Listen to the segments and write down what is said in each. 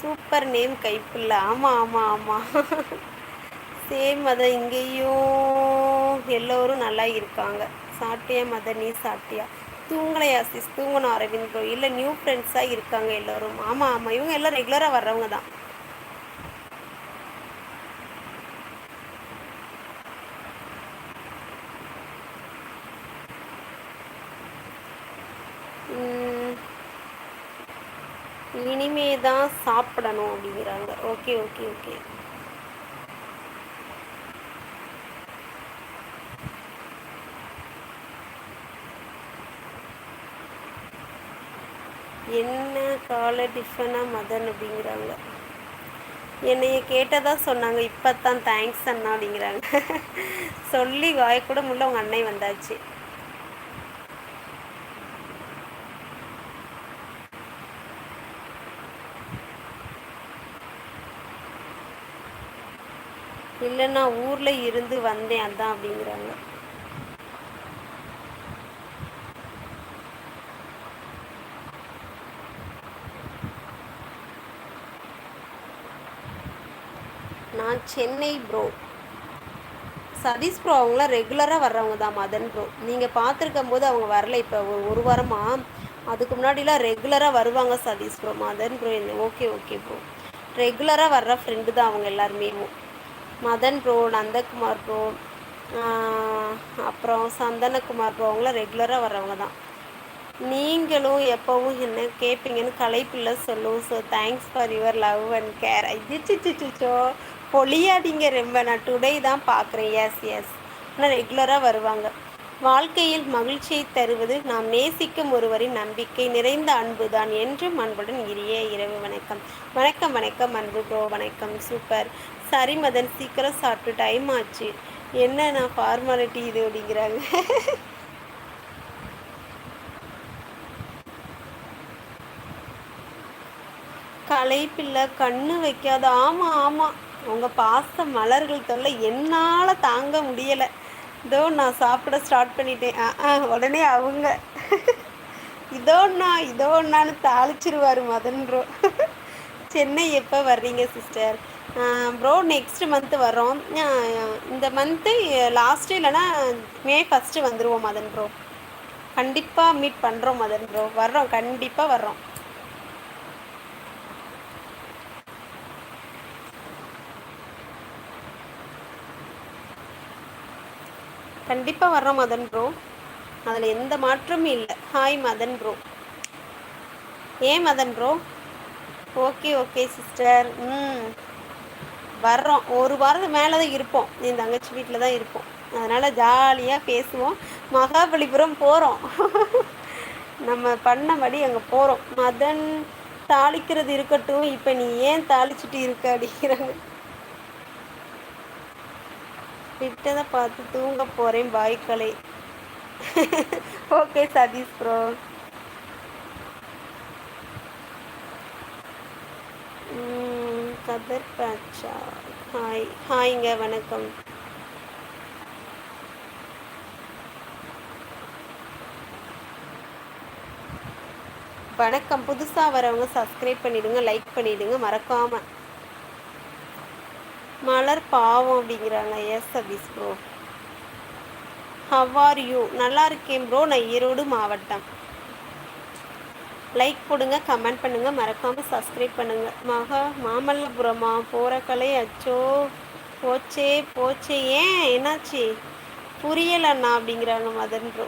Super name Kaipulla ஆமாம் ஆமாம் ஆமாம் சேம் மதம் இங்கேயும் எல்லோரும் நல்லா இருக்காங்க. சாட்டியா மத நீ சாட்டியா. தூங்கலையா சிஸ் தூங்கணும் அரவிந்த் ப்ரோ இல்லை நியூ ஃப்ரெண்ட்ஸாக இருக்காங்க எல்லோரும். ஆமாம் ஆமாம் இவங்க எல்லாம் ரெகுலராக வர்றவங்க தான். இனிமே தான் சாப்பிடணும் அப்படிங்கிறாங்க. ஓகே ஓகே ஓகே என்ன காலை டிஃபனாக மதன் அப்படிங்கிறாங்க. என்னைய கேட்டதா சொன்னாங்க இப்போ தான் தேங்க்ஸ் அண்ணா அப்படிங்கிறாங்க. சொல்லி வாய் கூட முடியல உங்கள் அன்னை வந்தாச்சு. இல்லை நான் ஊரில் இருந்து வந்தேன் அதான் அப்படிங்கிறாங்க. நான் சென்னை ப்ரோ சதீஷ் ப்ரோ அவங்களாம் ரெகுலராக வர்றவங்க தான் மதன் ப்ரோ நீங்கள் பார்த்துருக்கும் போது அவங்க வரல இப்போ ஒரு ஒரு வாரமாக அதுக்கு முன்னாடிலாம் ரெகுலராக வருவாங்க Satish bro Madan bro okay okay bro ரெகுலராக வர்ற ஃப்ரெண்டு தான் அவங்க எல்லாருமே. மதன் ப்ரோ நந்தகுமார் ப்ரோ அப்புறம் சந்தனகுமார் ப்ரோ அவங்களாம் ரெகுலராக வர்றவங்க தான். நீங்களும் எப்போவும் என்ன கேட்பீங்கன்னு கலைப்பில்ல சொல்லுவோம் so thanks for your love and care ஐச்சிச்சிச்சிச்சோ பொழியாதீங்க ரொம்ப. நான் டுடே தான் பார்க்குறேன் எஸ் எஸ் ஆனால் ரெகுலராக வருவாங்க. வாழ்க்கையில் மகிழ்ச்சியை தருவது நாம் நேசிக்கும் ஒருவரின் நம்பிக்கை நிறைந்த அன்பு தான் என்றும் அன்புடன் இரிய இரவு வணக்கம். வணக்கம் வணக்கம் அன்பு ப்ரோ வணக்கம். சூப்பர். சரி மதன் சீக்கிரம் சாப்பிட்டு டைம் ஆச்சு. என்ன நான் ஃபார்மாலிட்டி இது அப்படிங்கிறாங்க? களைப்பில்லை கண்ணு வைக்காத. ஆமாம் ஆமாம் உங்கள் பாச மலர்கள் தொல்லை என்னால் தாங்க முடியலை. இதோ நான் சாப்பிட ஸ்டார்ட் பண்ணிட்டேன். ஆ உடனே அவங்க இதோண்ணா இதோண்ணான்னு தாளிச்சிருவார் மதன் ப்ரோ சென்னை எப்போ வர்றீங்க சிஸ்டர் ப்ரோ நெக்ஸ்ட் மந்த்து வரோம் இந்த மந்த்து லாஸ்ட்டு இல்லைன்னா மே ஃபஸ்ட்டு வந்துடுவோம் மதன் ப்ரோ கண்டிப்பாக மீட் பண்ணுறோம் மதன் ப்ரோ வர்றோம் கண்டிப்பாக வர்றோம். கண்டிப்பாக வர்றோம் மதன் ப்ரோ அதில் எந்த மாற்றமும் இல்லை. ஹாய் மதன் ப்ரோ ஏன் Madan bro okay okay sister ம். வர்றோம். ஒரு வாரத்துக்கு மேலே தான் இருப்போம். என் தங்கச்சி வீட்டில் தான் இருப்போம். அதனால் ஜாலியாக பேசுவோம். மகாபலிபுரம் போகிறோம் நம்ம பண்ணபடி அங்கே போகிறோம் மதன் தாளிக்கிறது இருக்கட்டும். இப்போ நீ ஏன் தாளிச்சுட்டு இருக்க அப்படிங்கிறாங்க. விட்டதை பார்த்து தூங்க போகிறேன் பாய்க்கலை ஓகே சதீஷ் ப்ரோ கதர் பேட்சா ஹாய் ஹாய்ங்க வணக்கம். வணக்கம். புதுசாக வரவங்க சப்ஸ்கிரைப் பண்ணிவிடுங்க லைக் பண்ணிவிடுங்க மறக்காமல் மலர் பாவம் அப்படிங்கிறாங்க. எஸ் அபிஸ் ப்ரோ ஹவ்வார் யூ நல்லா இருக்கேன் ப்ரோ நான் ஈரோடு மாவட்டம். லைக் போடுங்க கமெண்ட் பண்ணுங்கள் மறக்காமல் சப்ஸ்கிரைப் பண்ணுங்கள் மகா மாமல்லபுரமா? போகிற கலை அச்சோ. போச்சே போச்சே. ஏன்? என்னாச்சு? புரியலண்ணா அப்படிங்கிறாங்க மதன் ப்ரோ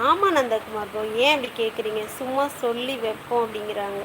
ஆமாம் நந்தகுமார் ப்ரோ ஏன் அப்படி கேட்குறீங்க சும்மா சொல்லி வைப்போம் அப்படிங்கிறாங்க.